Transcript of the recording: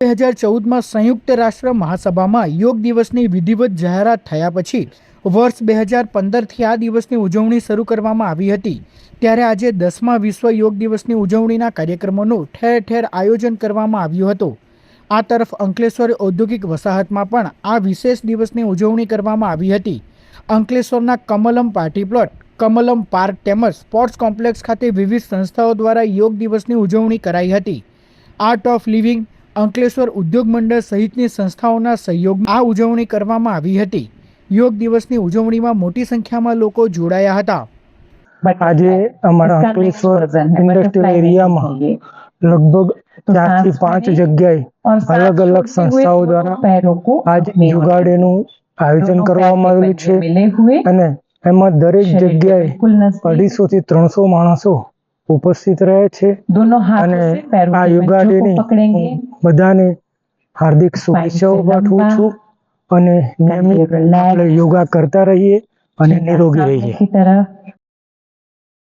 બે હજાર ચૌદમાં સંયુક્ત રાષ્ટ્ર મહાસભામાં યોગ દિવસની વિધિવત જાહેરાત થયા પછી વર્ષ બે હજાર પંદરથી આ દિવસની ઉજવણી શરૂ કરવામાં આવી હતી. ત્યારે આજે દસમા વિશ્વ યોગ દિવસની ઉજવણીના કાર્યક્રમોનું ઠેર ઠેર આયોજન કરવામાં આવ્યું હતું. આ તરફ અંકલેશ્વર ઔદ્યોગિક વસાહતમાં પણ આ વિશેષ દિવસની ઉજવણી કરવામાં આવી હતી. અંકલેશ્વરના Kamalam party plot, Kamalam park તેમજ સ્પોર્ટ્સ કોમ્પ્લેક્સ ખાતે વિવિધ સંસ્થાઓ દ્વારા યોગ દિવસની ઉજવણી કરાઈ હતી. આર્ટ ઓફ લિવિંગ અંકલેશ્વર ઉદ્યોગ મંડળ સહિતની સંસ્થાઓના સહયોગમાં આ ઉજવણી કરવામાં આવી હતી. યોગ દિવસની ઉજવણીમાં મોટી સંખ્યામાં લોકો જોડાયા હતા. આજે અમારા અંકલેશ્વર ઇન્ડસ્ટ્રીયલ એરિયામાં લગભગ ચારથી પાંચ જગ્યાએ અલગ અલગ સંસ્થાઓ દ્વારા આજ યોગા નું આયોજન કરવામાં આવેલું છે અને એમાં દરેક જગ્યાએ અઢીસો થી ત્રણસો માણસો ઉપસ્થિત રહે છે અને આ યોગા ડે બધાને હાર્દિક શુભેચ્છાઓ પાઠવું છું અને નિયમિત યોગા કરતા રહીએ અને નિરોગી રહીએ.